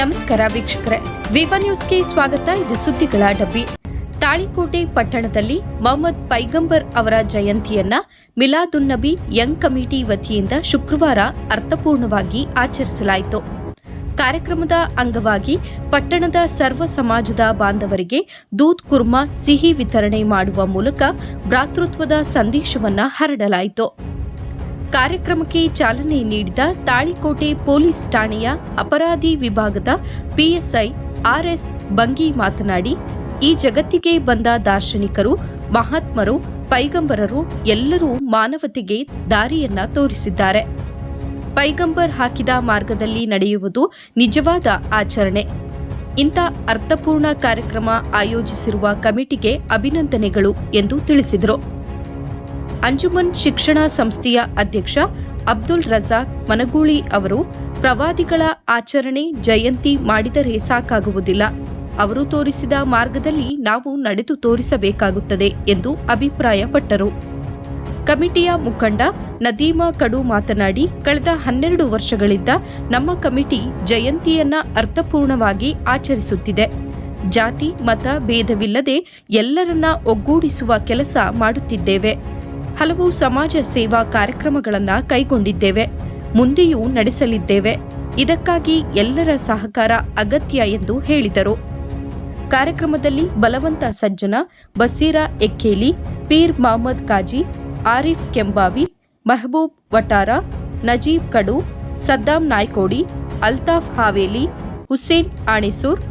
ನಮಸ್ಕಾರ ವೀಕ್ಷಕರೇ. ವಿವ ನ್ಯೂಸ್ಗೆ ಸ್ವಾಗತ. ಇದು ಸುದ್ದಿಗಳ ಡಬ್ಬಿ. ತಾಳಿಕೋಟೆ ಪಟ್ಟಣದಲ್ಲಿ ಮೊಹಮ್ಮದ್ ಪೈಗಂಬರ್ ಅವರ ಜಯಂತಿಯನ್ನ ಮಿಲಾದುನ್ನಬಿ ಯಂಗ್ ಕಮಿಟಿ ವತಿಯಿಂದ ಶುಕ್ರವಾರ ಅರ್ಥಪೂರ್ಣವಾಗಿ ಆಚರಿಸಲಾಯಿತು. ಕಾರ್ಯಕ್ರಮದ ಅಂಗವಾಗಿ ಪಟ್ಟಣದ ಸರ್ವ ಸಮಾಜದ ಬಾಂಧವರಿಗೆ ದೂದ್ ಕುರ್ಮಾ, ಸಿಹಿ ವಿತರಣೆ ಮಾಡುವ ಮೂಲಕ ಭ್ರಾತೃತ್ವದ ಸಂದೇಶವನ್ನ ಹರಡಲಾಯಿತು. ಕಾರ್ಯಕ್ರಮಕ್ಕೆ ಚಾಲನೆ ನೀಡಿದ ತಾಳಿಕೋಟೆ ಪೊಲೀಸ್ ಠಾಣೆಯ ಅಪರಾಧಿ ವಿಭಾಗದ ಪಿಎಸ್ಐ ಆರ್ಎಸ್ ಬಂಗಿ ಮಾತನಾಡಿ, ಈ ಜಗತ್ತಿಗೆ ಬಂದ ದಾರ್ಶನಿಕರು, ಮಹಾತ್ಮರು, ಪೈಗಂಬರರು ಎಲ್ಲರೂ ಮಾನವತೆಗೆ ದಾರಿಯನ್ನ ತೋರಿಸಿದ್ದಾರೆ. ಪೈಗಂಬರ್ ಹಾಕಿದ ಮಾರ್ಗದಲ್ಲಿ ನಡೆಯುವುದು ನಿಜವಾದ ಆಚರಣೆ. ಇಂಥ ಅರ್ಥಪೂರ್ಣ ಕಾರ್ಯಕ್ರಮ ಆಯೋಜಿಸಿರುವ ಕಮಿಟಿಗೆ ಅಭಿನಂದನೆಗಳು ಎಂದು ತಿಳಿಸಿದರು. ಅಂಜುಮನ್ ಶಿಕ್ಷಣ ಸಂಸ್ಥೆಯ ಅಧ್ಯಕ್ಷ ಅಬ್ದುಲ್ ರಜಾಕ್ ಮನಗೂಳಿ ಅವರು, ಪ್ರವಾದಿಗಳ ಆಚರಣೆ ಜಯಂತಿ ಮಾಡಿದರೆ ಸಾಕಾಗುವುದಿಲ್ಲ. ಅವರು ತೋರಿಸಿದ ಮಾರ್ಗದಲ್ಲಿ ನಾವು ನಡೆದು ತೋರಿಸಬೇಕಾಗುತ್ತದೆ ಎಂದು ಅಭಿಪ್ರಾಯಪಟ್ಟರು. ಕಮಿಟಿಯ ಮುಖಂಡ ನದೀಮಾ ಕಡು ಮಾತನಾಡಿ, ಕಳೆದ ಹನ್ನೆರಡು ವರ್ಷಗಳಿಂದ ನಮ್ಮ ಕಮಿಟಿ ಜಯಂತಿಯನ್ನ ಅರ್ಥಪೂರ್ಣವಾಗಿ ಆಚರಿಸುತ್ತಿದೆ. ಜಾತಿ, ಮತ, ಭೇದವಿಲ್ಲದೆ ಎಲ್ಲರನ್ನ ಒಗ್ಗೂಡಿಸುವ ಕೆಲಸ ಮಾಡುತ್ತಿದ್ದೇವೆ. ಹಲವು ಸಮಾಜ ಸೇವಾ ಕಾರ್ಯಕ್ರಮಗಳನ್ನು ಕೈಗೊಂಡಿದ್ದೇವೆ, ಮುಂದೆಯೂ ನಡೆಸಲಿದ್ದೇವೆ. ಇದಕ್ಕಾಗಿ ಎಲ್ಲರ ಸಹಕಾರ ಅಗತ್ಯ ಎಂದು ಹೇಳಿದರು. ಕಾರ್ಯಕ್ರಮದಲ್ಲಿ ಬಲವಂತ ಸಜ್ಜನ ಬಸೀರಾ ಎಕ್ಕೇಲಿ, ಪೀರ್ ಮಹಮ್ಮದ್ ಕಾಜಿ, ಆರಿಫ್ ಕೆಂಬಾವಿ, ಮೆಹಬೂಬ್ ವಟಾರ, ನಜೀಬ್ ಕಡು, ಸದ್ದಾಂ ನಾಯ್ಕೋಡಿ, ಅಲ್ತಾಫ್ ಹಾವೇಲಿ, ಹುಸೇನ್ ಆಣೆಸೂರ್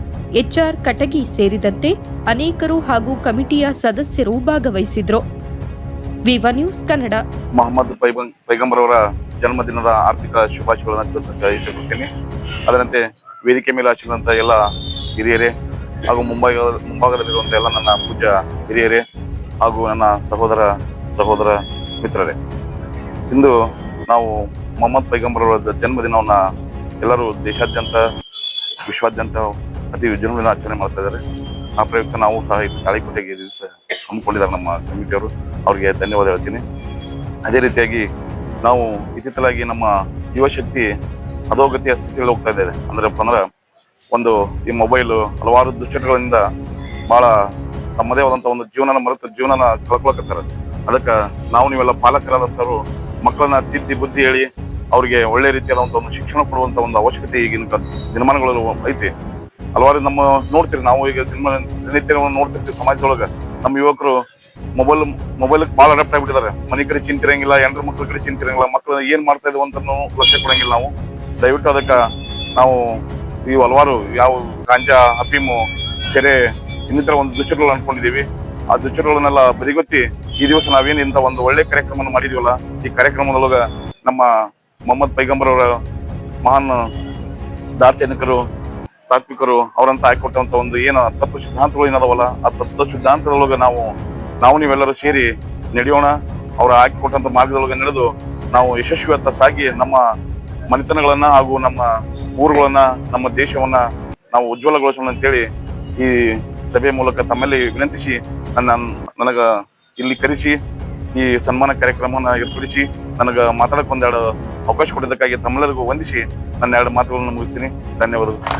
ಎಚ್ಆರ್ ಕಟಗಿ ಸೇರಿದಂತೆ ಅನೇಕರು ಹಾಗೂ ಕಮಿಟಿಯ ಸದಸ್ಯರು ಭಾಗವಹಿಸಿದ್ರು. Viva News Kannada. ಮೊಹಮ್ಮದ್ ಪೈಗಂಬರ್ ಅವರ ಜನ್ಮದಿನದ ಆರ್ಥಿಕ ಶುಭಾಶಯಗಳನ್ನು ತಿಳಿಸಕ್ಕೆ ಅದರಂತೆ ವೇದಿಕೆ ಮೇಲೆ ಹಚ್ಚಿದಂಥ ಎಲ್ಲ ಹಿರಿಯರೇ ಹಾಗೂ ಮುಂಬೈ ಮುಂಭಾಗದಲ್ಲಿರುವಂಥ ಎಲ್ಲ ನನ್ನ ಪೂಜ್ಯ ಹಿರಿಯರೇ ಹಾಗೂ ನನ್ನ ಸಹೋದರ ಸಹೋದರ ಮಿತ್ರರೇ. ಇಂದು ನಾವು ಮೊಹಮ್ಮದ್ ಪೈಗಂಬರ್ ಅವರ ಜನ್ಮದಿನವನ್ನು ಎಲ್ಲರೂ ದೇಶಾದ್ಯಂತ, ವಿಶ್ವಾದ್ಯಂತ ಅತಿ ವಿಜೃಂಭಣೆಯಿಂದ ಆಚರಣೆ ಮಾಡ್ತಾ ಇದ್ದಾರೆ. ಆ ಪ್ರಯುಕ್ತ ನಾವು ಸಹ ತಾಳಿಕೋಟೆಗೆ ದಿವಸ ಹಮ್ಮಿಕೊಂಡಿದ್ದಾರೆ ನಮ್ಮ ಕಮಿಟಿಯವರು. ಅವರಿಗೆ ಧನ್ಯವಾದ ಹೇಳ್ತೀನಿ. ಅದೇ ರೀತಿಯಾಗಿ ನಾವು ಇತ್ತಿತ್ತಲಾಗಿ ನಮ್ಮ ಯುವಶಕ್ತಿ ಅಧೋಗತಿಯ ಸ್ಥಿತಿಯಲ್ಲಿ ಹೋಗ್ತಾ ಇದ್ದಾರೆ. ಅಂದ್ರಪ್ಪ ಅಂದ್ರೆ ಒಂದು ಈ ಮೊಬೈಲು ಹಲವಾರು ದುಶ್ಚಟಗಳಿಂದ ಬಹಳ ತಮ್ಮದೇ ಆದಂಥ ಒಂದು ಜೀವನನ ಮರೆತು ಜೀವನನ ಕಳ್ಕೊಳಕತ್ತಾರೆ. ಅದಕ್ಕೆ ನಾವು ನೀವೆಲ್ಲ ಪಾಲಕರಾದಂಥವ್ರು, ಮಕ್ಕಳನ್ನ ತಿದ್ದಿ ಬುದ್ಧಿ ಹೇಳಿ ಅವರಿಗೆ ಒಳ್ಳೆ ರೀತಿಯಾದಂಥ ಒಂದು ಶಿಕ್ಷಣ ಕೊಡುವಂಥ ಒಂದು ಅವಶ್ಯಕತೆ ಈಗಿನ ದಿನಮಾನಗಳಲ್ಲಿ ಐತಿ. ಹಲವಾರು ನಮ್ಮ ನೋಡ್ತೀರಿ, ನಾವು ಈಗ ಸಿನಿಮಾ ದಿನನಿತ್ಯ ನೋಡ್ತಿರ್ತೀವಿ ಸಮಾಜದೊಳಗೆ. ನಮ್ಮ ಯುವಕರು ಮೊಬೈಲ್ ಮೊಬೈಲ್ ಭಾಳ ಅಡಾಪ್ಟ್ ಆಗಿಬಿಟ್ಟಿದ್ದಾರೆ. ಮನೆ ಕಡೆ ಚಿಂತಿರಂಗಿಲ್ಲ ಎಂಟ್ರ ಮಕ್ಳ ಕಡೆ ಚಿಂತಿರಂಗಿಲ್ಲ ಮಕ್ಕಳು ಏನ್ ಮಾಡ್ತಾ ಇದ್ವು ಅಂತ ಲಕ್ಷ್ಯ ಕೊಡಂಗಿಲ್ಲ ನಾವು. ದಯವಿಟ್ಟು ಅದಕ್ಕೆ ನಾವು ಈ ಹಲವಾರು ಯಾವ ಗಾಂಜಾ, ಅಫೀಮು, ಸೆರೆ, ಇನ್ನಿತರ ಒಂದು ದುಶ್ಚಟಗಳು ಅನ್ಕೊಂಡಿದೀವಿ ಆ ದುಶ್ಚಟಗಳನ್ನೆಲ್ಲ ಬದಿಗೊತ್ತಿ ಈ ದಿವಸ ನಾವೇನು ಇಂಥ ಒಂದು ಒಳ್ಳೆ ಕಾರ್ಯಕ್ರಮವನ್ನು ಮಾಡಿದೀವಲ್ಲ, ಈ ಕಾರ್ಯಕ್ರಮದೊಳಗೆ ನಮ್ಮ ಮೊಹಮ್ಮದ್ ಪೈಗಂಬರ್ ಅವರ ಮಹಾನ್ ದಾರ್ಶನಿಕರು ತಾತ್ವಿಕರು ಅವರಂತ ಹಾಕಿಕೊಟ್ಟಂತ ಒಂದು ಏನು ತತ್ವ ಸಿದ್ಧಾಂತಗಳು ಏನದವಲ್ಲ, ಆ ತತ್ವ ಸಿದ್ಧಾಂತದೊಳಗೆ ನಾವು ನಾವು ನೀವೆಲ್ಲರೂ ಸೇರಿ ನಡೆಯೋಣ. ಅವ್ರು ಹಾಕಿಕೊಟ್ಟಂತ ಮಾರ್ಗದೊಳಗೆ ನಡೆದು ನಾವು ಯಶಸ್ವಿಯತ್ತ ಸಾಗಿ ನಮ್ಮ ಮನೆತನಗಳನ್ನ ಹಾಗೂ ನಮ್ಮ ಊರುಗಳನ್ನ, ನಮ್ಮ ದೇಶವನ್ನ ನಾವು ಉಜ್ವಲಗೊಳಿಸೋಣ ಅಂತೇಳಿ ಈ ಸಭೆಯ ಮೂಲಕ ತಮ್ಮಲ್ಲಿ ವಿನಂತಿಸಿ, ನನ್ನ, ನನಗ ಇಲ್ಲಿ ಕರೆಸಿ, ಈ ಸನ್ಮಾನ ಕಾರ್ಯಕ್ರಮವನ್ನು ಏರ್ಪಡಿಸಿ, ನನಗೆ ಮಾತಾಡಕ್ ಒಂದೆರಡು ಅವಕಾಶ ಕೊಟ್ಟಿದ್ದಕ್ಕಾಗಿ ತಮ್ಮೆಲ್ಲರಿಗೂ ವಂದಿಸಿ, ನನ್ನ ಎರಡು ಮಾತುಗಳನ್ನು ಮುಗಿಸ್ತೀನಿ. ಧನ್ಯವಾದಗಳು.